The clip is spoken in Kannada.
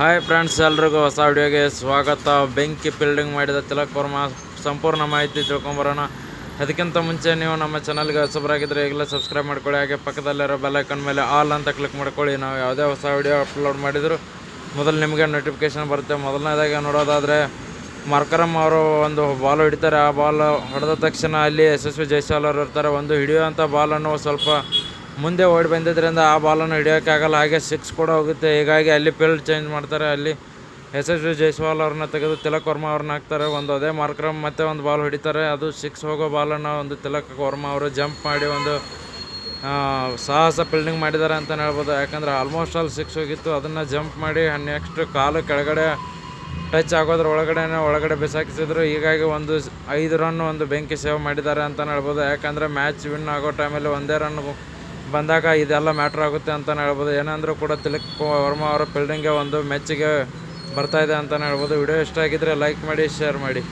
ಹಾಯ್ ಫ್ರೆಂಡ್ಸ್ ಎಲ್ರಿಗೂ ಹೊಸ ವಿಡಿಯೋಗೆ ಸ್ವಾಗತ. ಬೆಂಕಿ ಫೀಲ್ಡಿಂಗ್ ಮಾಡಿದ ತಿಲಕ್ ವರ್ಮ, ಸಂಪೂರ್ಣ ಮಾಹಿತಿ ತಿಳ್ಕೊಂಬರೋಣ. ಅದಕ್ಕಿಂತ ಮುಂಚೆ ನೀವು ನಮ್ಮ ಚಾನಲ್ಗೆ ಹೊಸಬರಾಗಿದ್ದರೆ ಈಗಲೇ ಸಬ್ಸ್ಕ್ರೈಬ್ ಮಾಡ್ಕೊಳ್ಳಿ. ಹಾಗೆ ಪಕ್ಕದಲ್ಲಿರೋ ಬೆಲ್ಲೈಕನ್ ಮೇಲೆ ಆಲ್ ಅಂತ ಕ್ಲಿಕ್ ಮಾಡ್ಕೊಳ್ಳಿ. ನಾವು ಯಾವುದೇ ಹೊಸ ವಿಡಿಯೋ ಅಪ್ಲೋಡ್ ಮಾಡಿದರು ಮೊದಲು ನಿಮಗೆ ನೋಟಿಫಿಕೇಷನ್ ಬರುತ್ತೆ. ಮೊದಲನೇದಾಗಿ ನೋಡೋದಾದರೆ ಮಾರ್ಕರಮ್ ಅವರು ಒಂದು ಬಾಲ್ ಹಿಡಿತಾರೆ. ಆ ಬಾಲ್ ಹೊಡೆದ ತಕ್ಷಣ ಅಲ್ಲಿ ಯಶಸ್ವಿ ಜೈಸ್ವಾಲ್ ಅವರು ಇರ್ತಾರೆ. ಒಂದು ಹಿಡಿಯುವಂಥ ಬಾಲನ್ನು ಸ್ವಲ್ಪ ಮುಂದೆ ಓಡಿ ಬಂದಿದ್ದರಿಂದ ಆ ಬಾಲನ್ನು ಹಿಡಿಯೋಕ್ಕಾಗಲ್ಲ. ಹಾಗೆ ಸಿಕ್ಸ್ ಕೂಡ ಹೋಗುತ್ತೆ. ಹೀಗಾಗಿ ಅಲ್ಲಿ ಫೀಲ್ಡ್ ಚೇಂಜ್ ಮಾಡ್ತಾರೆ. ಅಲ್ಲಿ ಯಶಸ್ವಿ ಜೈಸ್ವಾಲ್ ಅವ್ರನ್ನ ತೆಗೆದು ತಿಲಕ್ ವರ್ಮ ಅವ್ರನ್ನ ಹಾಕ್ತಾರೆ. ಒಂದು ಅದೇ ಮಾರ್ಕ್ರಮ್ ಮತ್ತೆ ಒಂದು ಬಾಲ್ ಹೊಡಿತಾರೆ. ಅದು ಸಿಕ್ಸ್ ಹೋಗೋ ಬಾಲನ್ನು ಒಂದು ತಿಲಕ್ ವರ್ಮ ಅವರು ಜಂಪ್ ಮಾಡಿ ಒಂದು ಸಾಹಸ ಫೀಲ್ಡಿಂಗ್ ಮಾಡಿದ್ದಾರೆ ಅಂತಲೇ ಹೇಳ್ಬೋದು. ಯಾಕಂದರೆ ಆಲ್ಮೋಸ್ಟ್ ಆಲ್ ಸಿಕ್ಸ್ ಹೋಗಿತ್ತು. ಅದನ್ನು ಜಂಪ್ ಮಾಡಿ ನೆಕ್ಸ್ಟ್ ಕಾಲು ಕೆಳಗಡೆ ಟಚ್ ಆಗೋದ್ರ ಒಳಗಡೆ ಒಳಗಡೆ ಬಿಸಾಕಿಸಿದ್ರು. ಹೀಗಾಗಿ ಒಂದು ಐದು ರನ್ ಒಂದು ಬೆಂಕಿ ಸೇವ್ ಮಾಡಿದ್ದಾರೆ ಅಂತಲೇ ಹೇಳ್ಬೋದು. ಯಾಕಂದರೆ ಮ್ಯಾಚ್ ವಿನ್ ಆಗೋ ಟೈಮಲ್ಲಿ ಒಂದೇ ರನ್ ಬಂದಾಗ ಇದೆಲ್ಲ ಮ್ಯಾಟ್ರ್ ಆಗುತ್ತೆ ಅಂತಲೇ ಹೇಳ್ಬೋದು. ಏನಂದರೂ ಕೂಡ ತಿಲಕ್ ವರ್ಮಾ ಅವರ ಫೀಲ್ಡಿಂಗ್ಗೆ ಒಂದು ಮೆಚ್ಚುಗೆ ಬರ್ತಾಯಿದೆ ಅಂತಲೇ ಹೇಳ್ಬೋದು. ವಿಡಿಯೋ ಇಷ್ಟ ಆಗಿದ್ದರೆ ಲೈಕ್ ಮಾಡಿ, ಶೇರ್ ಮಾಡಿ.